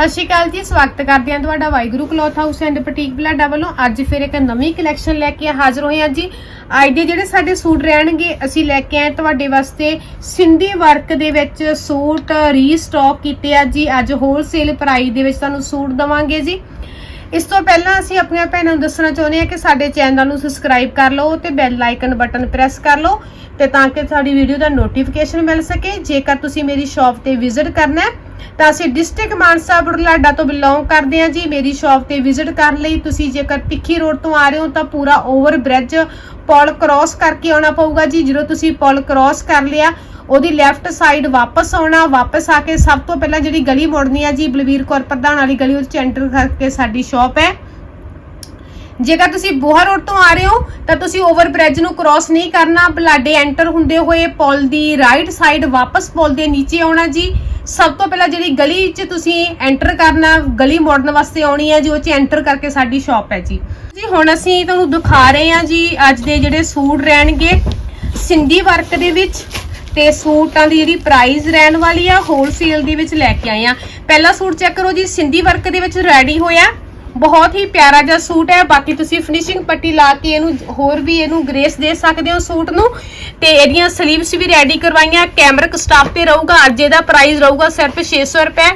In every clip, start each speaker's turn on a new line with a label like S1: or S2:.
S1: ਸਤਿ ਸ਼੍ਰੀ ਅਕਾਲ ਜੀ, ਸਵਾਗਤ ਕਰਦੇ ਹਾਂ ਤੁਹਾਡਾ Waheguru cloth house and boutique Balada ਵੱਲੋਂ। ਅੱਜ ਫਿਰ ਇੱਕ ਨਵੀਂ ਕਲੈਕਸ਼ਨ ਲੈ ਕੇ ਹਾਜ਼ਰ ਹੋਏ ਹਾਂ ਜੀ। ਅੱਜ ਦੇ ਜਿਹੜੇ ਸਾਡੇ ਸੂਟ ਰਹਿਣਗੇ, ਅਸੀਂ ਲੈ ਕੇ ਆਏ ਤੁਹਾਡੇ ਵਾਸਤੇ ਸਿੰਧੀ ਵਰਕ ਦੇ ਵਿੱਚ ਸੂਟ ਰੀਸਟਾਕ ਕੀਤੇ ਆ ਜੀ। ਅੱਜ ਹੋਲਸੇਲ ਪ੍ਰਾਈਸ ਦੇ ਵਿੱਚ ਤੁਹਾਨੂੰ ਸੂਟ ਦਵਾਂਗੇ ਜੀ। ਇਸ ਤੋਂ ਪਹਿਲਾਂ ਅਸੀਂ ਆਪਣੀਆਂ ਭੈਣਾਂ ਨੂੰ ਦੱਸਣਾ ਚਾਹੁੰਦੇ ਹਾਂ ਕਿ ਸਾਡੇ ਚੈਨਲ ਨੂੰ ਸਬਸਕ੍ਰਾਈਬ ਕਰ ਲਓ ਤੇ ਬੈਲ ਆਈਕਨ ਬਟਨ ਪ੍ਰੈਸ ਕਰ ਲਓ ਤੇ ਤਾਂ ਕਿ ਸਾਡੀ ਵੀਡੀਓ ਦਾ ਨੋਟੀਫਿਕੇਸ਼ਨ ਮਿਲ ਸਕੇ। ਜੇਕਰ ਤੁਸੀਂ ਮੇਰੀ ਸ਼ਾਪ ਤੇ ਵਿਜ਼ਿਟ ਕਰਨਾ ਹੈ, ਤਾਂ ਅਸੀਂ ਡਿਸਟ੍ਰਿਕਟ ਮਾਨਸਾ ਬੁਢਲਾਡਾ ਤੋਂ ਬਿਲੋਂਗ ਕਰਦੇ ਹਾਂ ਜੀ। ਮੇਰੀ ਸ਼ਾਪ ਤੇ ਵਿਜ਼ਿਟ ਕਰਨ ਲਈ ਤੁਸੀਂ ਜੇਕਰ ਪਿੱਖੀ ਰੋਡ ਤੋਂ ਆ ਰਹੇ ਹੋ ਤਾਂ ਪੂਰਾ ਓਵਰ ਬ੍ਰਿਜ ਪੁਲ ਕ੍ਰਾਸ ਕਰਕੇ ਆਉਣਾ ਪਊਗਾ ਜੀ। ਜਦੋਂ ਤੁਸੀਂ ਪੁਲ ਕ੍ਰਾਸ ਕਰ ਲਿਆ ਉਹਦੀ ਲੈਫਟ ਸਾਈਡ ਵਾਪਸ ਆਉਣਾ, ਵਾਪਸ ਆ ਕੇ ਸਭ ਤੋਂ ਪਹਿਲਾਂ ਜਿਹੜੀ ਗਲੀ ਮੁੜਨੀ ਆ ਜੀ, ਬਲਵੀਰ ਕੌਰ ਪ੍ਰਧਾਨ ਵਾਲੀ ਗਲੀ ਵਿੱਚ ਐਂਟਰ ਕਰਕੇ ਸਾਡੀ ਸ਼ਾਪ ਹੈ। ਜੇਕਰ ਤੁਸੀਂ ਬੋਹਾ ਰੋਡ ਤੋਂ ਆ ਰਹੇ ਹੋ, ਤਾਂ ਤੁਸੀਂ ਓਵਰ ਬ੍ਰਿਜ ਨੂੰ ਕ੍ਰਾਸ ਨਹੀਂ ਕਰਨਾ। ਬਲਾਡੇ ਐਂਟਰ ਹੁੰਦੇ ਹੋਏ ਪੁਲ ਦੀ ਰਾਈਟ ਸਾਈਡ ਵਾਪਸ ਪੁਲ ਦੇ ਨੀਚੇ ਆਉਣਾ ਜੀ। ਸਭ ਤੋਂ ਪਹਿਲਾਂ ਜਿਹੜੀ ਗਲੀ 'ਚ ਤੁਸੀਂ ਐਂਟਰ ਕਰਨਾ, ਗਲੀ ਮੋੜਨ ਵਾਸਤੇ ਆਉਣੀ ਹੈ ਜੀ, ਉਹ 'ਚ ਐਂਟਰ ਕਰਕੇ ਸਾਡੀ ਸ਼ਾਪ ਹੈ ਜੀ। ਜੀ, ਹੁਣ ਅਸੀਂ ਤੁਹਾਨੂੰ ਦਿਖਾ ਰਹੇ ਹਾਂ ਜੀ, ਅੱਜ ਦੇ ਜਿਹੜੇ ਸੂਟ ਰਹਿਣਗੇ। ਸਿੰਧੀ ਵਰਕ ਦੇ ਵਿੱਚ ਤੇ ਸੂਟਾਂ ਦੀ ਜਿਹੜੀ ਪ੍ਰਾਈਸ ਰਹਿਣ ਵਾਲੀ ਆ ਹੋਲਸੇਲ ਦੇ ਵਿੱਚ ਲੈ ਕੇ ਆਏ ਆ। ਪਹਿਲਾ ਸੂਟ ਚੈੱਕ ਕਰੋ ਜੀ, ਸਿੰਧੀ ਵਰਕ ਦੇ ਵਿੱਚ ਰੈਡੀ ਹੋਇਆ। ਬਹੁਤ ਹੀ ਪਿਆਰਾ ਜਿਹਾ ਸੂਟ ਹੈ। ਬਾਕੀ ਤੁਸੀਂ ਫਿਨਿਸ਼ਿੰਗ ਪੱਟੀ ਲਾ ਕੇ ਇਹਨੂੰ ਹੋਰ ਵੀ ਇਹਨੂੰ ਗ੍ਰੇਸ ਦੇ ਸਕਦੇ ਹੋ ਸੂਟ ਨੂੰ। ਤੇ ਇਹਦੀਆਂ ਸਲੀਵਸ ਵੀ ਰੈਡੀ ਕਰਵਾਈਆਂ। ਕੈਮਰਿਕ ਸਟਾਫ ਤੇ ਰਹੂਗਾ। ਅੱਜ ਇਹਦਾ ਪ੍ਰਾਈਸ ਰਹੂਗਾ ਸਿਰਫ 600 ਰੁਪਏ।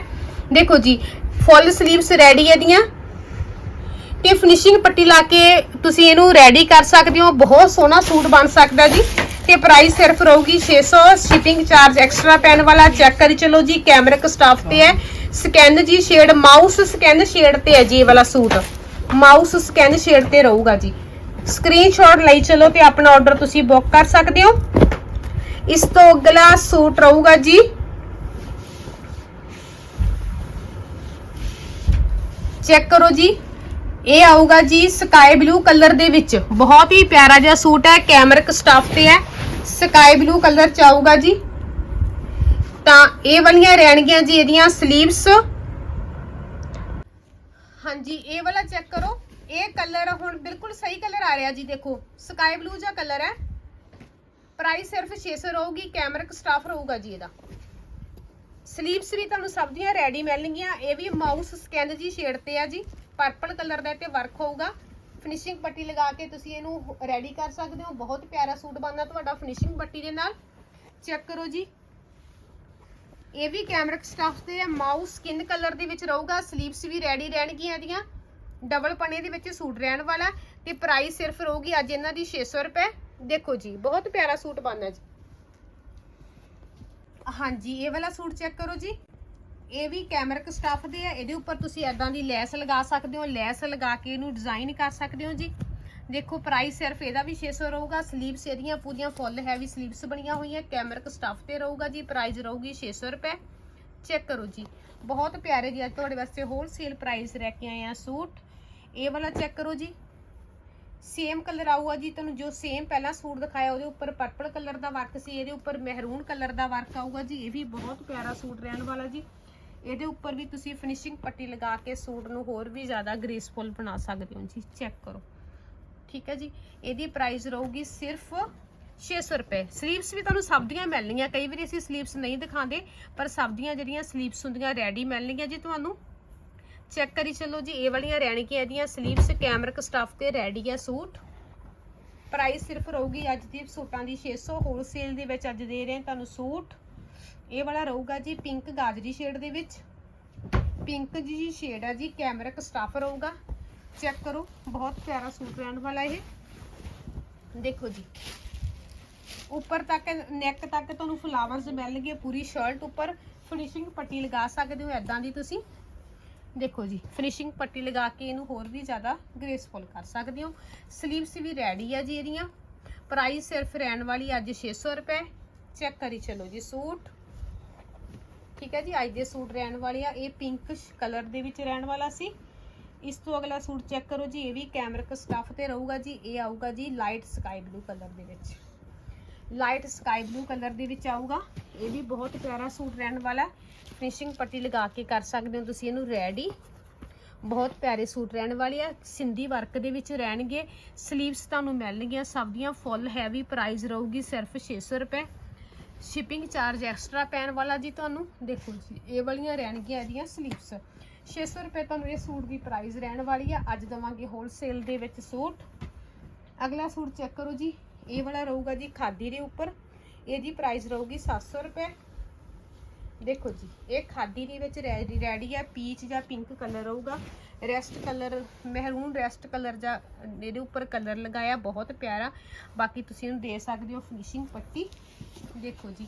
S1: ਦੇਖੋ ਜੀ ਫੁੱਲ ਸਲੀਵਸ ਰੈਡੀ ਇਹਦੀਆਂ। ਤੇ ਫਿਨਿਸ਼ਿੰਗ ਪੱਟੀ ਲਾ ਕੇ ਤੁਸੀਂ ਇਹਨੂੰ ਰੈਡੀ ਕਰ ਸਕਦੇ ਹੋ। ਬਹੁਤ ਸੋਹਣਾ ਸੂਟ ਬਣ ਸਕਦਾ ਜੀ। ਤੇ ਪ੍ਰਾਈਸ ਸਿਰਫ ਰਹੂਗੀ 600 ਸ਼ਿਪਿੰਗ ਚਾਰਜ ਐਕਸਟਰਾ ਪੈਣ ਵਾਲਾ। ਚੈੱਕ ਕਰੀ ਚਲੋ ਜੀ ਕੈਮਰਿਕ ਸਟਾਫ ਤੇ ਹੈ। ਸਕੈਨ ਜੀ ਸ਼ੇਡ ਮਾਊਸ ਸਕੈਨ ਸ਼ੇਡ ਤੇ ਹੈ ਜੀ ਇਹ ਵਾਲਾ ਸੂਟ। ਮਾਊਸ ਸਕੈਨ ਸ਼ੇਡ ਤੇ ਰਹੂਗਾ ਜੀ। ਸਕਰੀਨਸ਼ਾਟ ਲਈ ਚਲੋ ਤੇ ਆਪਣਾ ਆਰਡਰ ਤੁਸੀਂ ਬੁੱਕ ਕਰ ਸਕਦੇ ਹੋ। ਇਸ ਤੋਂ ਅਗਲਾ ਸੂਟ ਰਹੂਗਾ ਜੀ। ਚੈੱਕ ਕਰੋ ਜੀ। ਇਹ ਆਊਗਾ ਜੀ ਸਕਾਈ ਬਲੂ ਕਲਰ ਦੇ ਵਿੱਚ। ਬਹੁਤ ਹੀ ਪਿਆਰਾ ਜਿਹਾ ਸੂਟ ਹੈ ਕੈਮਰਿਕ ਸਟਾਫ ਤੇ ਹੈ। ਸਕਾਈ ਬਲੂ ਕਲਰ ਚ ਆਊਗਾ ਜੀ। ਤਾਂ ਇਹ ਵਾਲੀਆਂ ਰਹਿਣਗੀਆਂ ਜੀ ਇਹਦੀਆਂ ਸਲੀਵਸ ਹਾਂਜੀ, ਇਹ ਵਾਲਾ ਚੈੱਕ ਕਰੋ। ਇਹ ਕਲਰ ਹੁਣ ਬਿਲਕੁਲ ਸਹੀ ਕਲਰ ਆ ਰਿਹਾ ਜੀ, ਦੇਖੋ। ਸਕਾਈ ਬਲੂ ਜਿਹਾ ਕਲਰ ਹੈ। ਪ੍ਰਾਈਸ ਸਿਰਫ 600 ਰਹੂਗੀ ਕੈਮਰਿਕ ਸਟਾਫ ਰਹੂਗਾ ਜੀ ਇਹਦਾ। ਸਲੀਵਸ ਵੀ ਤੁਹਾਨੂੰ ਸਭ ਦੀਆਂ ਰੈਡੀ ਮਿਲਣਗੀਆਂ। ਇਹ ਵੀ ਮਾਊਸ ਸਕੈਨ ਜੀ ਸ਼ੇਡ ਤੇ ਆ ਜੀ। ਪਰਪਲ ਕਲਰ ਦਾ ਤੇ ਵਰਕ ਹੋਊਗਾ। ਫਿਨਿਸ਼ਿੰਗ ਪੱਟੀ ਲਗਾ ਕੇ ਤੁਸੀਂ ਇਹਨੂੰ ਰੈਡੀ ਕਰ ਸਕਦੇ ਹੋ। ਬਹੁਤ ਪਿਆਰਾ ਸੂਟ ਬਣਦਾ ਤੁਹਾਡਾ ਫਿਨਿਸ਼ਿੰਗ ਪੱਟੀ ਦੇ ਨਾਲ। ਚੈੱਕ ਕਰੋ ਜੀ। ਇਹ ਵੀ ਕੈਮਰਿਕ ਸਟਾਫ ਤੇ ਹੈ ਮਾਊਸ ਸਕਿਨ ਕਲਰ ਦੇ ਵਿੱਚ ਰਹੂਗਾ। ਸਲੀਵਸ ਵੀ ਰੈਡੀ ਰਹਿਣਗੀਆਂ ਇਹਦੀਆਂ। ਡਬਲ ਪਨੇ ਦੇ ਵਿੱਚ ਸੂਟ ਰਹਿਣ ਵਾਲਾ। ਤੇ ਪ੍ਰਾਈਸ ਸਿਰਫ ਰਹੂਗੀ ਅੱਜ ਇਹਨਾਂ ਦੀ 600 ਰੁਪਏ। ਦੇਖੋ ਜੀ, ਬਹੁਤ ਪਿਆਰਾ ਸੂਟ ਬਣਦਾ ਜੀ। ਹਾਂਜੀ, ਇਹ ਵਾਲਾ ਸੂਟ ਚੈੱਕ ਕਰੋ ਜੀ। ਇਹ ਵੀ ਕੈਮਰਕ ਸਟਾਫ ਦੇ ਆ, ਇਹਦੇ ਉੱਪਰ ਤੁਸੀਂ ਐਦਾਂ ਦੀ ਲੈਸ ਲਗਾ ਸਕਦੇ ਹੋ, ਲੈਸ ਲਗਾ ਕੇ ਇਹਨੂੰ ਡਿਜ਼ਾਈਨ ਕਰ ਸਕਦੇ ਹੋ ਜੀ। ਦੇਖੋ ਪ੍ਰਾਈਸ ਸਿਰਫ ਇਹਦਾ ਵੀ 600 ਰਹੂਗਾ ਸਲੀਵਸ ਇਹਦੀਆਂ ਪੂਰੀਆਂ ਫੁੱਲ ਹੈਵੀ ਸਲੀਵਸ ਬਣੀਆਂ ਹੋਈਆਂ ਕੈਮਰਕ ਸਟਾਫ ਤੇ ਰਹੂਗਾ ਜੀ ਪ੍ਰਾਈਸ ਰਹੂਗੀ 600 ਰੁਪਏ। ਚੈੱਕ ਕਰੋ ਜੀ। ਬਹੁਤ ਪਿਆਰੇ ਜੀ, ਅੱਜ ਤੁਹਾਡੇ ਵਾਸਤੇ ਹੋਲਸੇਲ ਪ੍ਰਾਈਸ ਲੈ ਕੇ ਆਏ ਆ ਸੂਟ। ਇਹ ਵਾਲਾ ਚੈੱਕ ਕਰੋ ਜੀ। ਸੇਮ ਕਲਰ ਆਊਗਾ ਜੀ ਤੁਹਾਨੂੰ, ਜੋ ਸੇਮ ਪਹਿਲਾਂ ਸੂਟ ਦਿਖਾਇਆ, ਉਹਦੇ ਉੱਪਰ ਪਰਪਲ ਕਲਰ ਦਾ ਵਰਕ ਸੀ, ਇਹਦੇ ਉੱਪਰ ਮਹਿਰੂਨ ਕਲਰ ਦਾ ਵਰਕ ਆਊਗਾ ਜੀ। ਇਹ ਵੀ ਬਹੁਤ ਪਿਆਰਾ ਸੂਟ ਰਹਿਣ ਵਾਲਾ ਜੀ। ਇਹਦੇ ਉੱਪਰ ਵੀ ਤੁਸੀਂ ਫਿਨਿਸ਼ਿੰਗ ਪੱਟੀ ਲਗਾ ਕੇ ਸੂਟ ਨੂੰ ਹੋਰ ਵੀ ਜ਼ਿਆਦਾ ਗ੍ਰੇਸਫੁਲ ਬਣਾ ਸਕਦੇ ਹੋ ਜੀ। ਚੈੱਕ ਕਰੋ। ਠੀਕ ਹੈ ਜੀ? ਇਹਦੀ ਪ੍ਰਾਈਸ ਰਹੂਗੀ ਸਿਰਫ 600 ਰੁਪਏ। ਸਲੀਵਸ ਵੀ ਤੁਹਾਨੂੰ ਸਭ ਦੀਆਂ ਮਿਲਣਗੀਆਂ ਕਈ ਵਾਰੀ ਅਸੀਂ ਸਲੀਵਸ ਨਹੀਂ ਦਿਖਾਉਂਦੇ, ਪਰ ਸਭ ਦੀਆਂ ਜਿਹੜੀਆਂ ਸਲੀਵਸ ਹੁੰਦੀਆਂ ਰੈਡੀ ਮਿਲਣਗੀਆਂ ਜੀ ਤੁਹਾਨੂੰ। ਚੈੱਕ ਕਰੀ ਚੱਲੋ ਜੀ, ਇਹ ਵਾਲੀਆਂ ਰਹਿਣਗੀਆਂ ਇਹਦੀਆਂ ਸਲੀਵਸ ਕੈਮਰਕ ਸਟਾਫ ਤੇ ਰੈਡੀ ਹੈ ਸੂਟ। ਪ੍ਰਾਈਸ ਸਿਰਫ ਰਹੂਗੀ ਅੱਜ ਦੀ ਸੂਟਾਂ ਦੀ 600 ਹੋਲਸੇਲ ਦੇ ਵਿੱਚ ਅੱਜ ਦੇ ਰਹੇ ਹਾਂ ਤੁਹਾਨੂੰ ਸੂਟ। ਇਹ ਵਾਲਾ ਰਹੂਗਾ ਜੀ ਪਿੰਕ ਗਾਜਰੀ ਸ਼ੇਡ ਦੇ ਵਿੱਚ। ਪਿੰਕ ਜੀ ਸ਼ੇਡ ਹੈ ਜੀ ਕੈਮਰਿਕ ਸਟਾਫ ਰਹੂਗਾ। ਚੈੱਕ ਕਰੋ, ਬਹੁਤ ਪਿਆਰਾ ਸੂਟ ਰਹਿਣ ਵਾਲਾ ਇਹ। ਦੇਖੋ ਜੀ। ਉੱਪਰ ਤੱਕ ਨੈਕ ਤੱਕ ਤੁਹਾਨੂੰ ਫਲਾਵਰਸ ਮਿਲਣਗੇ, ਪੂਰੀ ਸ਼ਰਟ ਉੱਪਰ। ਫਿਨਿਸ਼ਿੰਗ ਪੱਟੀ ਲਗਾ ਸਕਦੇ ਹੋ ਐਦਾਂ ਦੀ ਤੁਸੀਂ। ਦੇਖੋ ਜੀ ਫਿਨਿਸ਼ਿੰਗ ਪੱਟੀ ਲਗਾ ਕੇ ਇਹਨੂੰ ਹੋਰ ਵੀ ਜ਼ਿਆਦਾ ਗ੍ਰੇਸਫੁਲ ਕਰ ਸਕਦੇ ਹੋ। ਸਲੀਵਸ ਵੀ ਰੈਡੀ ਆ ਜੀ ਇਹਦੀਆਂ। ਪ੍ਰਾਈਸ ਸਿਰਫ ਰਹਿਣ ਵਾਲੀ ਅੱਜ 600 ਰੁਪਏ। ਚੈੱਕ ਕਰੀ ਚਲੋ ਜੀ ਸੂਟ। ਠੀਕ ਹੈ ਜੀ, ਅੱਜ ਦੇ ਸੂਟ ਰਹਿਣ ਵਾਲੇ ਆ। ਇਹ ਪਿੰਕ ਕਲਰ ਦੇ ਵਿੱਚ ਰਹਿਣ ਵਾਲਾ ਸੀ। ਇਸ ਤੋਂ ਅਗਲਾ ਸੂਟ ਚੈੱਕ ਕਰੋ ਜੀ, ਇਹ ਵੀ ਕੈਮਰਿਕ ਸਟਾਫ ਤੇ ਰਹੂਗਾ ਜੀ। ਇਹ ਆਊਗਾ ਜੀ ਲਾਈਟ ਸਕਾਈ ਬਲੂ ਕਲਰ ਦੇ ਵਿੱਚ। ਲਾਈਟ ਸਕਾਈ ਬਲੂ ਕਲਰ ਦੇ ਵਿੱਚ ਆਊਗਾ। ਇਹ ਵੀ ਬਹੁਤ ਪਿਆਰਾ ਸੂਟ ਰਹਿਣ ਵਾਲਾ। ਫਿਨਿਸ਼ਿੰਗ ਪੱਟੀ ਲਗਾ ਕੇ ਕਰ ਸਕਦੇ ਹੋ ਤੁਸੀਂ ਇਹਨੂੰ ਰੈਡੀ ਬਹੁਤ ਪਿਆਰੇ ਸੂਟ ਰਹਿਣ ਵਾਲੇ ਆ। ਸਿੰਧੀ ਵਰਕ ਦੇ ਵਿੱਚ ਰਹਿਣਗੇ। ਸਲੀਵਸ ਤੁਹਾਨੂੰ ਮਿਲਣਗੀਆਂ। ਸਭ ਦੀਆਂ ਫੁੱਲ ਹੈਵੀ ਪ੍ਰਾਈਸ ਰਹੂਗੀ। ਸਿਰਫ 600 ਰੁਪਏ। ਸ਼ਿਪਿੰਗ ਚਾਰਜ ਐਕਸਟਰਾ ਪੈਣ ਵਾਲਾ ਜੀ ਤੁਹਾਨੂੰ, ਦੇਖੋ ਜੀ, ਇਹ ਵਾਲੀਆਂ ਰਹਿਣਗੀਆਂ ਇਹਦੀਆਂ ਸਲੀਵਸ 600 ਰੁਪਏ ਤੁਹਾਨੂੰ ਇਹ ਸੂਟ ਦੀ ਪ੍ਰਾਈਸ ਰਹਿਣ ਵਾਲੀ ਆ। ਅੱਜ ਦਵਾਂਗੇ ਹੋਲਸੇਲ ਦੇ ਵਿੱਚ ਸੂਟ। ਅਗਲਾ ਸੂਟ ਚੈੱਕ ਕਰੋ ਜੀ। ਇਹ ਵਾਲਾ ਰਹੂਗਾ ਜੀ ਖਾਦੀ ਦੇ ਉੱਪਰ। ਇਹਦੀ ਪ੍ਰਾਈਸ ਰਹੂਗੀ 700 ਰੁਪਏ। ਦੇਖੋ ਜੀ, ਇਹ ਖਾਦੀ ਦੇ ਵਿੱਚ ਰੈਡੀ ਰੈਡੀ ਆ, ਪੀਚ ਜਾਂ ਪਿੰਕ ਕਲਰ ਰਹੂਗਾ। ਰੈਸਟ ਕਲਰ ਮਹਿਰੂਨ ਰੈਸਟ ਕਲਰ ਜਾਂ ਇਹਦੇ ਉੱਪਰ ਕਲਰ ਲਗਾਇਆ, ਬਹੁਤ ਪਿਆਰਾ। ਬਾਕੀ ਤੁਸੀਂ ਇਹਨੂੰ ਦੇ ਸਕਦੇ ਹੋ ਫਿਨਿਸ਼ਿੰਗ ਪੱਟੀ। ਦੇਖੋ ਜੀ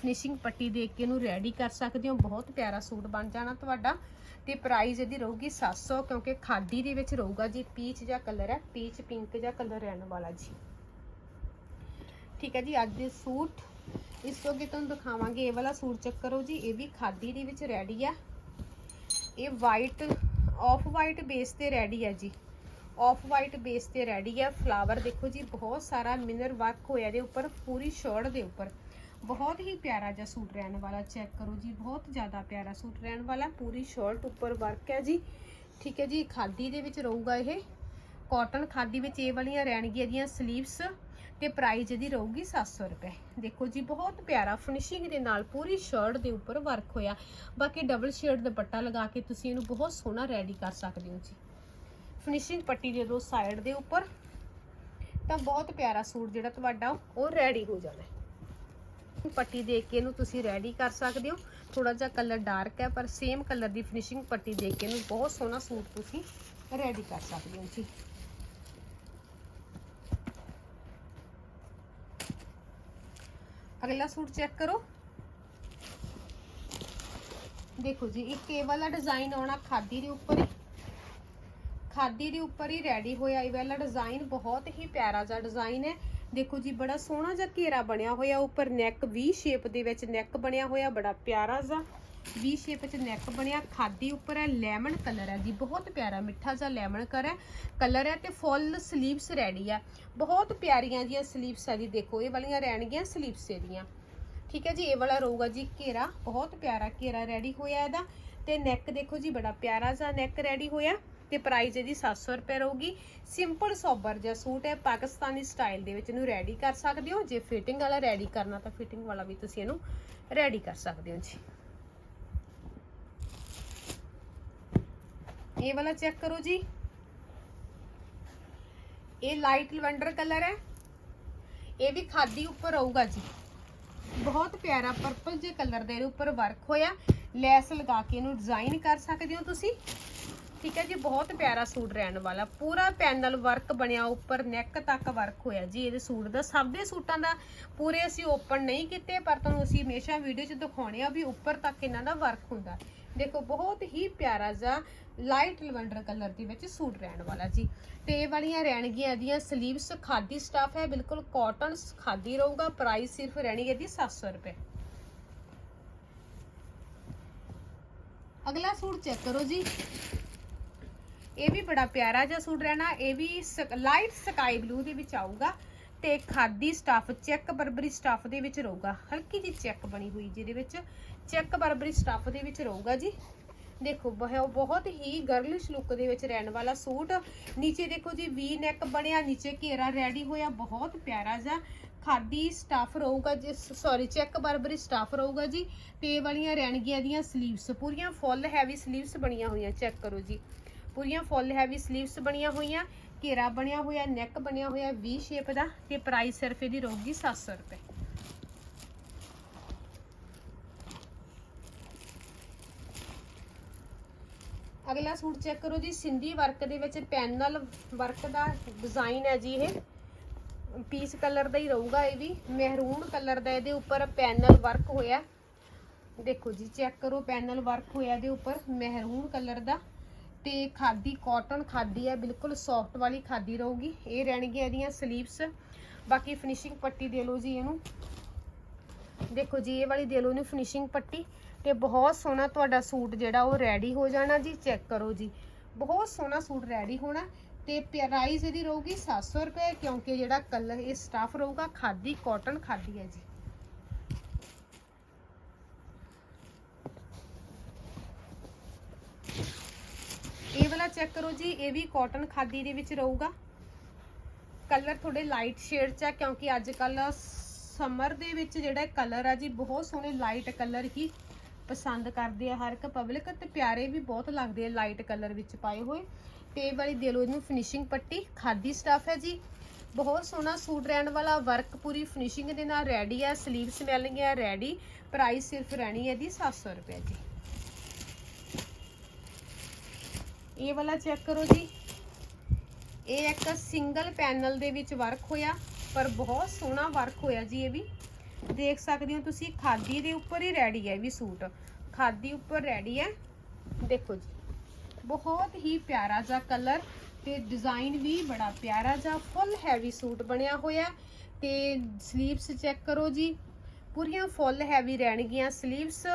S1: ਫਿਨਿਸ਼ਿੰਗ ਪੱਟੀ ਦੇ ਕੇ ਇਹਨੂੰ ਰੈਡੀ ਕਰ ਸਕਦੇ ਹੋ। ਬਹੁਤ ਪਿਆਰਾ ਸੂਟ ਬਣ ਜਾਣਾ ਤੁਹਾਡਾ। ਤੇ ਪ੍ਰਾਈਸ ਇਹਦੀ ਰਹੂਗੀ 700 ਕਿਉਂਕਿ ਖਾਦੀ ਦੇ ਵਿੱਚ ਰਹੂਗਾ ਜੀ ਪੀਚ ਜਾਂ ਕਲਰ ਹੈ। ਪੀਚ ਪਿੰਕ ਜਾਂ ਕਲਰ ਰਹਿਣ ਵਾਲਾ ਜੀ। ਠੀਕ ਹੈ ਜੀ, ਅੱਜ ਦੇ ਸੂਟ ਇਸ ਤੋਂ ਅੱਗੇ ਤੁਹਾਨੂੰ ਦਿਖਾਵਾਂਗੇ, ਇਹ ਵਾਲਾ ਸੂਟ ਚੈੱਕ ਕਰੋ ਜੀ, ਇਹ ਵੀ ਖਾਦੀ ਦੇ ਵਿੱਚ ਰੈਡੀ ਆ। ਇਹ ਵਾਈਟ ਆਫ ਵਾਈਟ ਬੇਸ ਤੇ ਰੈਡੀ ਆ ਜੀ। ਆਫ ਵਾਈਟ ਬੇਸ ਤੇ ਰੈਡੀ ਆ। ਫਲਾਵਰ ਦੇਖੋ ਜੀ, ਬਹੁਤ ਸਾਰਾ ਮਿਨਰ ਵਰਕ ਹੋਇਆ ਇਹਦੇ ਉੱਪਰ, ਪੂਰੀ ਸ਼ਰਟ ਦੇ ਉੱਪਰ। ਬਹੁਤ ਹੀ ਪਿਆਰਾ ਜਿਹਾ ਸੂਟ ਰਹਿਣ ਵਾਲਾ ਚੈੱਕ ਕਰੋ ਜੀ, ਬਹੁਤ ਜ਼ਿਆਦਾ ਪਿਆਰਾ ਸੂਟ ਰਹਿਣ ਵਾਲਾ, ਪੂਰੀ ਸ਼ਰਟ ਉੱਪਰ ਵਰਕ ਹੈ ਜੀ। ਠੀਕ ਹੈ ਜੀ, ਖਾਦੀ ਦੇ ਵਿੱਚ ਰਹੂਗਾ ਇਹ। ਕਾਟਨ ਖਾਦੀ ਵਿੱਚ ਇਹ ਵਾਲੀਆਂ ਰਹਿਣਗੀਆਂ ਦੀਆਂ ਸਲੀਵਸ ਤੇ ਪ੍ਰਾਈਸ ਇਹਦੀ ਰਹੂਗੀ 700 ਰੁਪਏ। ਦੇਖੋ ਜੀ, ਬਹੁਤ ਪਿਆਰਾ ਫਿਨਿਸ਼ਿੰਗ ਦੇ ਨਾਲ ਪੂਰੀ ਸ਼ਰਟ ਦੇ ਉੱਪਰ ਵਰਕ ਹੋਇਆ। ਬਾਕੀ ਡਬਲ ਸ਼ੇਡ ਦੁਪੱਟਾ ਲਗਾ ਕੇ ਤੁਸੀਂ ਇਹਨੂੰ ਬਹੁਤ ਸੋਹਣਾ ਰੈਡੀ ਕਰ ਸਕਦੇ ਹੋ ਜੀ। ਫਿਨਿਸ਼ਿੰਗ ਪੱਟੀ ਦੇ ਦੋ ਸਾਈਡ ਦੇ ਉੱਪਰ। ਤਾਂ ਬਹੁਤ ਪਿਆਰਾ ਸੂਟ ਜਿਹੜਾ ਤੁਹਾਡਾ, ਉਹ ਰੈਡੀ ਹੋ ਜਾਣਾ। ਪੱਟੀ ਦੇ ਕੇ ਇਹਨੂੰ ਤੁਸੀਂ ਰੈਡੀ ਕਰ ਸਕਦੇ ਹੋ। ਥੋੜਾ ਜਿਹਾ ਕਲਰ ਡਾਰਕ ਹੈ, ਪਰ ਸੇਮ ਕਲਰ ਦੀ ਫਿਨਿਸ਼ਿੰਗ ਪੱਟੀ ਦੇ ਕੇ ਇਹਨੂੰ ਬਹੁਤ ਸੋਹਣਾ ਸੂਟ ਤੁਸੀਂ ਰੈਡੀ ਕਰ ਸਕਦੇ ਹੋ ਜੀ। ਅਗਲਾ ਸੂਟ ਚੈੱਕ ਕਰੋ। ਦੇਖੋ ਜੀ ਇੱਕ ਇਹ ਵਾਲਾ ਡਿਜ਼ਾਈਨ ਆਉਣਾ ਖਾਦੀ ਦੇ ਉੱਪਰ ਹੀ। ਖਾਦੀ ਦੇ ਉੱਪਰ ਹੀ ਰੈਡੀ ਹੋਇਆ ਇਹ ਵਾਲਾ ਡਿਜ਼ਾਈਨ ਬਹੁਤ ਹੀ ਪਿਆਰਾ ਜਿਹਾ ਡਿਜ਼ਾਈਨ ਹੈ। ਦੇਖੋ ਜੀ, ਬੜਾ ਸੋਹਣਾ ਜਿਹਾ ਘੇਰਾ ਬਣਿਆ ਹੋਇਆ, ਉੱਪਰ ਨੈਕ ਵੀ ਸ਼ੇਪ ਦੇ ਵਿੱਚ ਨੈਕ ਬਣਿਆ ਹੋਇਆ, ਬੜਾ ਪਿਆਰਾ ਜਿਹਾ। ਵੀ ਸ਼ੇਪ ਚ ਨੈਕ ਬਣਿਆ, ਖਾਦੀ ਉੱਪਰ ਹੈ ਲੈਮਨ ਕਲਰ ਹੈ ਜੀ, ਬਹੁਤ ਪਿਆਰਾ, ਮਿੱਠਾ ਜਿਹਾ ਲੈਮਨ ਕਲਰ ਹੈ। ਕਲਰ ਹੈ ਤੇ ਫੁੱਲ ਸਲੀਵਸ ਰੈਡੀ ਆ। ਬਹੁਤ ਪਿਆਰੀਆਂ ਜੀਆਂ ਸਲੀਵਸ ਆ ਜੀ, ਦੇਖੋ, ਇਹ ਵਾਲੀਆਂ ਰਹਿਣਗੀਆਂ ਸਲੀਵਸ ਇਹਦੀਆਂ। ਠੀਕ ਹੈ ਜੀ, ਇਹ ਵਾਲਾ ਰਹੂਗਾ ਜੀ, ਘੇਰਾ, ਬਹੁਤ ਪਿਆਰਾ ਘੇਰਾ ਰੈਡੀ ਹੋਇਆ ਇਹਦਾ। ਤੇ ਨੈਕ ਦੇਖੋ ਜੀ, ਬੜਾ ਪਿਆਰਾ ਜਿਹਾ ਨੈਕ ਰੈਡੀ ਹੋਇਆ। ਤੇ ਪ੍ਰਾਈਸ ਇਹਦੀ 700 ਰੁਪਏ ਰਹੂਗੀ। ਸਿੰਪਲ ਸੋਬਰ ਜਿਹਾ ਸੂਟ ਹੈ, ਪਾਕਿਸਤਾਨੀ ਸਟਾਈਲ ਦੇ ਵਿੱਚ ਇਹਨੂੰ ਰੈਡੀ ਕਰ ਸਕਦੇ ਹੋ। ਜੇ ਫਿਟਿੰਗ ਵਾਲਾ ਰੈਡੀ ਕਰਨਾ, ਤਾਂ ਫਿਟਿੰਗ ਵਾਲਾ ਵੀ ਤੁਸੀਂ ਇਹਨੂੰ ਰੈਡੀ ਕਰ ਸਕਦੇ ਹੋ ਜੀ। ਇਹ ਵਾਲਾ ਚੈੱਕ ਕਰੋ ਜੀ। ਇਹ ਲਾਈਟ ਲਵੈਂਡਰ ਕਲਰ ਹੈ। ਇਹ ਵੀ ਖਾਦੀ ਉੱਪਰ ਆਊਗਾ ਜੀ। ਬਹੁਤ ਪਿਆਰਾ ਪਰਪਲ ਜੇ ਕਲਰ ਦੇ ਉੱਪਰ ਵਰਕ ਹੋਇਆ। ਲੈਸ ਲਗਾ ਕੇ ਇਹਨੂੰ ਡਿਜ਼ਾਈਨ ਕਰ ਸਕਦੇ ਹੋ ਤੁਸੀਂ। ਠੀਕ ਹੈ ਜੀ, ਬਹੁਤ ਪਿਆਰਾ ਸੂਟ ਰਹਿਣ ਵਾਲਾ। ਪੂਰਾ ਪੈਨਲ ਵਰਕ ਬਣਿਆ ਉੱਪਰ ਨੈਕ ਤੱਕ ਵਰਕ ਹੋਇਆ ਜੀ ਇਹਦੇ ਸੂਟ ਦਾ। ਸਭ ਦੇ ਸੂਟਾਂ ਦਾ ਪੂਰੇ ਅਸੀਂ ਓਪਨ ਨਹੀਂ ਕੀਤੇ, ਪਰ ਤੁਹਾਨੂੰ ਅਸੀਂ ਹਮੇਸ਼ਾ ਵੀਡੀਓ 'ਚ ਦਿਖਾਉਣੇ ਆ ਵੀ ਉੱਪਰ ਤੱਕ ਇਹਨਾਂ ਦਾ ਵਰਕ ਹੁੰਦਾ। ਦੇਖੋ, ਬਹੁਤ ਹੀ ਪਿਆਰਾ ਜਿਹਾ ਲਾਈਟ ਲਵੈਂਡਰ ਕਲਰ ਦੇ ਵਿੱਚ ਸੂਟ ਰਹਿਣ ਵਾਲਾ ਜੀ। ਤੇ ਇਹ ਵਾਲੀਆਂ ਰਹਿਣਗੀਆਂ ਇਹਦੀਆਂ ਸਲੀਵਸ ਖਾਦੀ ਸਟਾਫ ਹੈ, ਬਿਲਕੁਲ ਕਾਟਨ ਖਾਦੀ ਰਹੂਗਾ ਪ੍ਰਾਈਸ ਸਿਰਫ ਰਹਿਣੀ ਇਹਦੀ 700 ਰੁਪਏ। ਅਗਲਾ ਸੂਟ ਚੈੱਕ ਕਰੋ ਜੀ। ਇਹ ਵੀ ਬੜਾ ਪਿਆਰਾ ਜਿਹਾ ਸੂਟ ਰਹਿਣਾ, ਇਹ ਵੀ ਲਾਈਟ ਸਕਾਈ ਬਲੂ ਦੇ ਵਿੱਚ ਆਊਗਾ ਤੇ khadi stuff check Burberry stuff ਦੇ ਵਿੱਚ ਰਹੂਗਾ। ਹਲਕੀ ਜਿਹੀ ਚੈੱਕ ਬਣੀ ਹੋਈ ਜਿਹਦੇ ਵਿੱਚ ਚੈੱਕ ਬਰਬਰੀ ਸਟਾਫ ਦੇ ਵਿੱਚ ਰਹੂਗਾ ਜੀ। ਦੇਖੋ, ਬਹੁ- ਬਹੁਤ ਹੀ ਗਰਲਿਸ਼ ਲੁੱਕ ਦੇ ਵਿੱਚ ਰਹਿਣ ਵਾਲਾ ਸੂਟ। ਨੀਚੇ ਦੇਖੋ ਜੀ ਵੀ ਨੈਕ ਬਣਿਆ, ਨੀਚੇ ਘੇਰਾ ਰੈਡੀ ਹੋਇਆ, ਬਹੁਤ ਪਿਆਰਾ ਜਿਹਾ ਖਾਦੀ ਸਟਾਫ ਰਹੂਗਾ ਜੀ ਸੌਰੀ ਚੈੱਕ ਬਰਬਰੀ ਸਟਾਫ ਰਹੂਗਾ ਜੀ। ਤੇ ਇਹ ਵਾਲੀਆਂ ਰਹਿਣਗੀਆਂ ਦੀਆਂ ਸਲੀਵਸ ਪੂਰੀਆਂ ਫੁੱਲ ਹੈਵੀ ਸਲੀਵਸ ਬਣੀਆਂ ਹੋਈਆਂ ਚੈੱਕ ਕਰੋ ਜੀ। ਪੂਰੀਆਂ ਫੁੱਲ ਹੈਵੀ ਸਲੀਵਸ ਬਣੀਆਂ ਹੋਈਆਂ, ਘੇਰਾ ਬਣਿਆ ਹੋਇਆ, ਨੈਕ ਬਣਿਆ ਹੋਇਆ, ਵੀ ਸ਼ੇਪ ਦਾ ਤੇ ਪ੍ਰਾਈਸ ਸਿਰਫ ਇਹਦੀ ਰਹੂਗੀ 700 ਰੁਪਏ। ਅਗਲਾ ਸੂਟ ਚੈੱਕ ਕਰੋ ਜੀ, ਸਿੰਧੀ ਵਰਕ ਦੇ ਵਿੱਚ ਪੈਨਲ ਵਰਕ ਦਾ ਡਿਜ਼ਾਈਨ ਹੈ ਜੀ ਇਹ। ਪੀਸ ਕਲਰ ਦਾ ਹੀ ਰਹੂਗਾ ਇਹ ਵੀ, ਮਹਿਰੂਨ ਕਲਰ ਦਾ ਇਹਦੇ ਉੱਪਰ ਪੈਨਲ ਵਰਕ ਹੋਇਆ। ਦੇਖੋ ਜੀ ਚੈੱਕ ਕਰੋ, ਪੈਨਲ ਵਰਕ ਹੋਇਆ ਇਹਦੇ ਉੱਪਰ, ਮਹਿਰੂਨ ਕਲਰ ਦਾ। ਤੇ ਖਾਦੀ ਕਾਟਨ ਖਾਦੀ ਹੈ, ਬਿਲਕੁਲ ਸੌਫਟ ਵਾਲੀ ਖਾਦੀ ਰਹੂਗੀ। ਇਹ ਰਹਿਣਗੀਆਂ ਇਹਦੀਆਂ ਸਲੀਵਸ ਬਾਕੀ ਫਿਨਿਸ਼ਿੰਗ ਪੱਟੀ ਦੇ ਲਓ ਜੀ ਇਹਨੂੰ। ਦੇਖੋ ਜੀ, ਇਹ ਵਾਲੀ ਦੇ ਲਓ ਇਹਨੂੰ ਫਿਨਿਸ਼ਿੰਗ ਪੱਟੀ ਤੇ ਬਹੁਤ ਸੋਹਣਾ ਤੁਹਾਡਾ ਸੂਟ ਜਿਹੜਾ ਉਹ ਰੈਡੀ ਹੋ ਜਾਣਾ ਜੀ। ਚੈੱਕ ਕਰੋ ਜੀ। ਬਹੁਤ ਸੋਹਣਾ ਸੂਟ ਰੈਡੀ ਹੋਣਾ ਤੇ ਪ੍ਰਾਈਸ ਇਹਦੀ ਰਹੂਗੀ 700 ਰੁਪਏ ਕਿਉਂਕਿ ਜਿਹੜਾ ਕਲਰ ਇਹ ਸਟਾਫ ਰਹੂਗਾ ਖਾਦੀ ਕਾਟਨ ਖਾਦੀ ਹੈ ਜੀ। ਇਹ ਵਾਲਾ ਚੈੱਕ ਕਰੋ ਜੀ, ਇਹ ਵੀ ਕਾਟਨ ਖਾਦੀ ਦੇ ਵਿੱਚ ਰਹੂਗਾ। ਕਲਰ ਥੋੜੇ ਲਾਈਟ ਸ਼ੇਡ ਚ ਆ, ਕਿਉਂਕਿ ਅੱਜ ਕੱਲ ਸਮਰ ਦੇ ਵਿੱਚ ਜਿਹੜਾ ਕਲਰ ਆ ਜੀ, ਬਹੁਤ ਸੋਹਣੇ ਲਾਈਟ ਕਲਰ ਹੀ ਪਸੰਦ ਕਰਦੇ ਆ ਹਰ ਇੱਕ ਪਬਲਿਕ ਤੇ ਪਿਆਰੇ ਵੀ ਬਹੁਤ ਲੱਗਦੇ ਆ ਲਾਈਟ ਕਲਰ ਵਿੱਚ ਪਾਏ ਹੋਏ। ਤੇ ਇਹ ਵਾਲੀ ਦੇ ਲਓ ਇਹਨੂੰ ਫਿਨਿਸ਼ਿੰਗ ਪੱਟੀ, ਖਾਦੀ ਸਟਫ ਹੈ ਜੀ। ਬਹੁਤ ਸੋਹਣਾ ਸੂਟ ਰਹਿਣ ਵਾਲਾ ਵਰਕ ਪੂਰੀ ਫਿਨਿਸ਼ਿੰਗ ਦੇ ਨਾਲ ਰੈਡੀ ਹੈ ਸਲੀਵਸ ਮਿਲ ਗਿਆ ਰੈਡੀ ਪ੍ਰਾਈਸ ਸਿਰਫ ਰਹਿਣੀ ਹੈ ਦੀ 700 ਰੁਪਏ ਜੀ। ਇਹ ਵਾਲਾ ਚੈੱਕ ਕਰੋ ਜੀ। ਇਹ ਇੱਕ ਸਿੰਗਲ ਪੈਨਲ ਦੇ ਵਿੱਚ ਵਰਕ ਹੋਇਆ, ਪਰ ਬਹੁਤ ਸੋਹਣਾ ਵਰਕ ਹੋਇਆ ਜੀ ਇਹ ਵੀ। ਦੇਖ ਸਕਦੇ ਹੋ ਤੁਸੀਂ, ਖਾਦੀ ਦੇ ਉੱਪਰ ਹੀ ਰੈਡੀ ਹੈ ਇਹ ਵੀ ਸੂਟ। ਖਾਦੀ ਉੱਪਰ ਰੈਡੀ ਹੈ। ਦੇਖੋ ਜੀ, ਬਹੁਤ ਹੀ ਪਿਆਰਾ ਜਿਹਾ ਕਲਰ ਤੇ ਡਿਜ਼ਾਈਨ ਵੀ ਬੜਾ ਪਿਆਰਾ ਜਿਹਾ ਫੁੱਲ ਹੈਵੀ ਸੂਟ ਬਣਿਆ ਹੋਇਆ ਤੇ ਸਲੀਵਸ ਚੈੱਕ ਕਰੋ ਜੀ। ਪੂਰੀਆਂ ਫੁੱਲ ਹੈਵੀ ਰਹਿਣਗੀਆਂ ਸਲੀਵਸ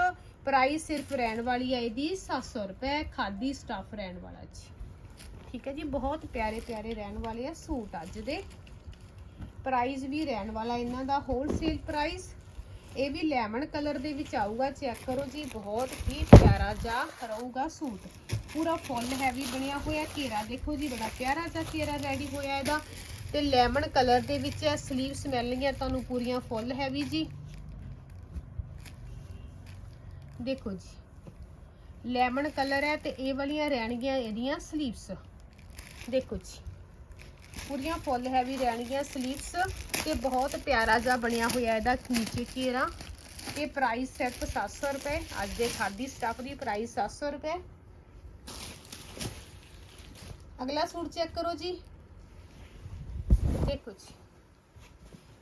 S1: ਪ੍ਰਾਈਸ ਸਿਰਫ ਰਹਿਣ ਵਾਲੀ ਹੈ ਇਹਦੀ 700 ਰੁਪਏ, ਖਾਦੀ ਸਟਾਫ ਰਹਿਣ ਵਾਲਾ ਜੀ। ਠੀਕ ਹੈ ਜੀ, ਬਹੁਤ ਪਿਆਰੇ ਪਿਆਰੇ ਰਹਿਣ ਵਾਲੇ ਆ ਸੂਟ ਅੱਜ ਦੇ। ਪ੍ਰਾਈਸ ਵੀ ਰਹਿਣ ਵਾਲਾ ਇਹਨਾਂ ਦਾ ਹੋਲਸੇਲ ਪ੍ਰਾਈਸ ਇਹ ਵੀ ਲੈਮਨ ਕਲਰ ਦੇ ਵਿੱਚ ਆਊਗਾ, ਚੈੱਕ ਕਰੋ ਜੀ, ਬਹੁਤ ਹੀ ਪਿਆਰਾ ਜਿਹਾ ਰਹੂਗਾ ਸੂਟ। ਪੂਰਾ ਫੁੱਲ ਹੈਵੀ ਬਣਿਆ ਹੋਇਆ, ਘੇਰਾ ਦੇਖੋ ਜੀ, ਬੜਾ ਪਿਆਰਾ ਜਿਹਾ ਘੇਰਾ ਰੈਡੀ ਹੋਇਆ ਇਹਦਾ। ਤੇ ਲੈਮਨ ਕਲਰ ਦੇ ਵਿੱਚ ਇਹ ਸਲੀਵਸ ਮਿਲਣਗੀਆਂ ਤੁਹਾਨੂੰ ਪੂਰੀਆਂ ਫੁੱਲ ਹੈਵੀ ਜੀ। ਦੇਖੋ ਜੀ। ਲੈਮਨ ਕਲਰ ਹੈ ਤੇ ਇਹ ਵਾਲੀਆਂ ਰਹਿਣਗੀਆਂ ਇਹਦੀਆਂ ਸਲੀਵਸ ਦੇਖੋ ਜੀ। ਪੂਰੀਆਂ ਫੁੱਲ ਹੈਵੀ ਰਹਿਣਗੀਆਂ ਸਲੀਵਸ ਤੇ ਬਹੁਤ ਪਿਆਰਾ ਜਿਹਾ ਬਣਿਆ ਹੋਇਆ ਇਹਦਾ ਨੀਚੇ ਘੇਰਾ। ਇਹ ਪ੍ਰਾਈਸ ਸਿਰਫ 700 ਰੁਪਏ। ਅੱਜ ਦੇ ਖਾਦੀ ਸਟਾਫ ਦੀ ਪ੍ਰਾਈਸ 700 ਰੁਪਏ। ਅਗਲਾ ਸੂਟ ਚੈੱਕ ਕਰੋ ਜੀ। ਦੇਖੋ ਜੀ।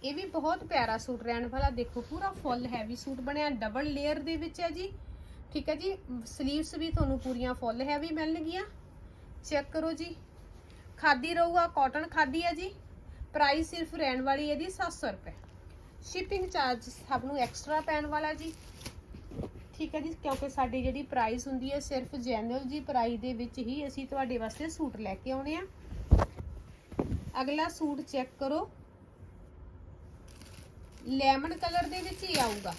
S1: ਇਹ ਵੀ ਬਹੁਤ ਪਿਆਰਾ ਸੂਟ, ਰਹਿਣ ਵਾਲਾ ਦੇਖੋ, ਪੂਰਾ ਫੁੱਲ ਹੈਵੀ ਸੂਟ ਬਣਿਆ ਡਬਲ ਲੇਅਰ ਦੇ ਵਿੱਚ ਹੈ ਜੀ। ਠੀਕ ਹੈ ਜੀ ਸਲੀਵਸ ਵੀ ਤੁਹਾਨੂੰ ਪੂਰੀਆਂ ਫੁੱਲ ਹੈਵੀ ਮਿਲਣਗੀਆਂ। ਚੈੱਕ ਕਰੋ ਜੀ। ਖਾਦੀ ਰਹੂਗਾ ਕਾਟਨ ਖਾਦੀ ਹੈ ਜੀ। ਪ੍ਰਾਈਸ ਸਿਰਫ ਰਹਿਣ ਵਾਲੀ ਇਹਦੀ ਜੀ 700 ਰੁਪਏ। ਸ਼ਿਪਿੰਗ ਚਾਰਜ ਸਭ ਨੂੰ ਐਕਸਟਰਾ ਪੈਣ ਵਾਲਾ ਜੀ। ਠੀਕ ਹੈ ਜੀ, ਕਿਉਂਕਿ ਸਾਡੀ ਜਿਹੜੀ ਪ੍ਰਾਈਸ ਹੁੰਦੀ ਹੈ ਸਿਰਫ ਜੈਨੂਅਲ ਜੀ ਪ੍ਰਾਈਸ ਦੇ ਵਿੱਚ ਹੀ ਅਸੀਂ ਤੁਹਾਡੇ ਵਾਸਤੇ ਸੂਟ ਲੈ ਕੇ ਆਉਣੇ ਆ। ਅਗਲਾ ਸੂਟ ਚੈੱਕ ਕਰੋ। ਲੈਮਨ ਕਲਰ ਦੇ ਵਿੱਚ ਹੀ ਆਊਗਾ।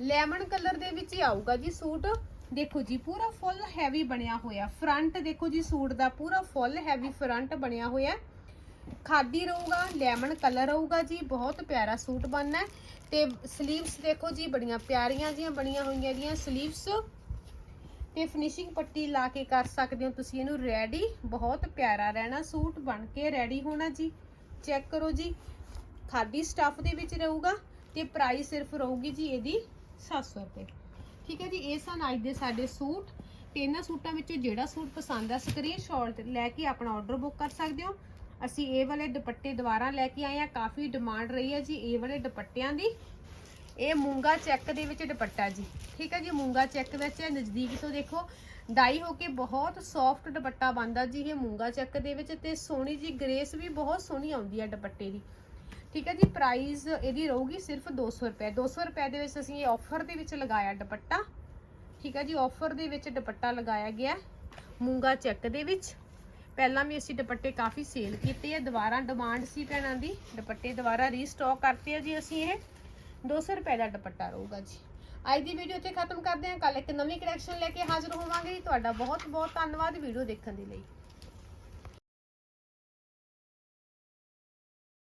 S1: ਲੈਮਨ ਕਲਰ ਦੇ ਵਿੱਚ ਹੀ ਆਊਗਾ ਜੀ ਸੂਟ। ਦੇਖੋ ਜੀ, ਪੂਰਾ ਫੁੱਲ ਹੈਵੀ ਬਣਿਆ ਹੋਇਆ। ਫਰੰਟ ਦੇਖੋ ਜੀ, ਸੂਟ ਦਾ ਪੂਰਾ ਫੁੱਲ ਹੈਵੀ ਫਰੰਟ ਬਣਿਆ ਹੋਇਆ। ਖਾਦੀ ਰਹੂਗਾ ਲੈਮਨ ਕਲਰ ਰਹੂਗਾ ਜੀ। ਬਹੁਤ ਪਿਆਰਾ ਸੂਟ ਬਣਨਾ ਹੈ। ਤੇ ਸਲੀਵਸ ਦੇਖੋ ਜੀ, ਬੜੀਆਂ ਪਿਆਰੀਆਂ ਜੀਆਂ ਬਣੀਆਂ ਹੋਈਆਂ ਦੀਆਂ ਸਲੀਵਸ ਤੇ ਫਿਨਿਸ਼ਿੰਗ ਪੱਟੀ ਲਾ ਕੇ ਕਰ ਸਕਦੇ ਹੋ ਤੁਸੀਂ ਇਹਨੂੰ। ਰੈਡੀ ਬਹੁਤ ਪਿਆਰਾ ਰਹਿਣਾ ਸੂਟ ਬਣ ਕੇ ਰੈਡੀ ਹੋਣਾ ਜੀ। ਚੈੱਕ ਕਰੋ ਜੀ। ਖਾਦੀ ਸਟਫ ਦੇ ਵਿੱਚ ਰਹੂਗਾ ਤੇ ਪ੍ਰਾਈਸ ਸਿਰਫ ਰਹੂਗੀ ਜੀ ਇਹਦੀ 700 ਰੁਪਏ। ਠੀਕ ਹੈ ਜੀ, ਇਹ ਸਨ ਅੱਜ ਦੇ ਸਾਡੇ ਸੂਟ। ਤੇ ਇਹਨਾਂ ਸੂਟਾਂ ਵਿੱਚੋਂ ਜਿਹੜਾ ਸੂਟ ਪਸੰਦ ਆ ਸਕਰੀਨਸ਼ਾਟ ਲੈ ਕੇ ਆਪਣਾ ਆਰਡਰ ਬੁੱਕ ਕਰ ਸਕਦੇ ਹੋ। ਅਸੀਂ ਇਹ ਵਾਲੇ ਦੁਪੱਟੇ ਦੁਬਾਰਾ ਲੈ ਕੇ ਆਏ ਆ, ਕਾਫੀ ਡਿਮਾਂਡ ਰਹੀ ਹੈ ਜੀ ਇਹ ਵਾਲੇ ਦੁਪੱਟਿਆਂ ਦੀ। ਇਹ ਮੂੰਗਾ ਚੈੱਕ ਦੇ ਵਿੱਚ ਦੁਪੱਟਾ ਜੀ। ਠੀਕ ਹੈ ਜੀ, ਮੂੰਗਾ ਚੈੱਕ ਵਿੱਚ ਨਜ਼ਦੀਕ ਤੋਂ ਦੇਖੋ। ਡਾਈ ਹੋ ਕੇ ਬਹੁਤ ਸੌਫਟ ਦੁਪੱਟਾ ਬਣਦਾ ਜੀ ਇਹ ਮੂੰਗਾ ਚੱਕ ਦੇ ਵਿੱਚ ਤੇ ਸੋਹਣੀ ਜੀ ਗ੍ਰੇਸ ਵੀ ਬਹੁਤ ਸੋਹਣੀ ਆਉਂਦੀ ਹੈ ਦੁਪੱਟੇ ਦੀ। ਠੀਕ ਹੈ ਜੀ ਪ੍ਰਾਈਸ ਇਹਦੀ ਰਹੂਗੀ ਸਿਰਫ 200 ਰੁਪਏ। 200 ਰੁਪਏ ਦੇ ਵਿੱਚ ਅਸੀਂ ਇਹ ਆਫਰ ਦੇ ਵਿੱਚ ਲਗਾਇਆ ਦੁਪੱਟਾ। ਠੀਕ ਹੈ ਜੀ ਆਫਰ ਦੇ ਵਿੱਚ ਦੁਪੱਟਾ ਲਗਾਇਆ ਗਿਆ ਮੂੰਗਾ ਚੱਕ ਦੇ ਵਿੱਚ। ਪਹਿਲਾਂ ਵੀ ਅਸੀਂ ਦੁਪੱਟੇ ਕਾਫੀ ਸੇਲ ਕੀਤੇ ਆ, ਦੁਬਾਰਾ ਡਿਮਾਂਡ ਸੀ ਭੈਣਾਂ ਦੀ। ਦੁਪੱਟੇ ਦੁਬਾਰਾ ਰੀਸਟਾਕ ਕਰਤੇ ਆ ਜੀ ਅਸੀਂ ਇਹ। 200 ਰੁਪਏ ਦਾ ਦੁਪੱਟਾ ਰਹੂਗਾ ਜੀ। ਅੱਜ ਦੀ ਵੀਡੀਓ ਇੱਥੇ ਖਤਮ ਕਰਦੇ ਹਾਂ। ਕੱਲ ਇੱਕ ਨਵੀਂ ਕਲੈਕਸ਼ਨ ਲੈ ਕੇ ਹਾਜ਼ਰ ਹੋਵਾਂਗੇ। ਜੀ ਤੁਹਾਡਾ ਬਹੁਤ ਬਹੁਤ ਧੰਨਵਾਦ ਵੀਡੀਓ ਦੇਖਣ ਦੇ ਲਈ।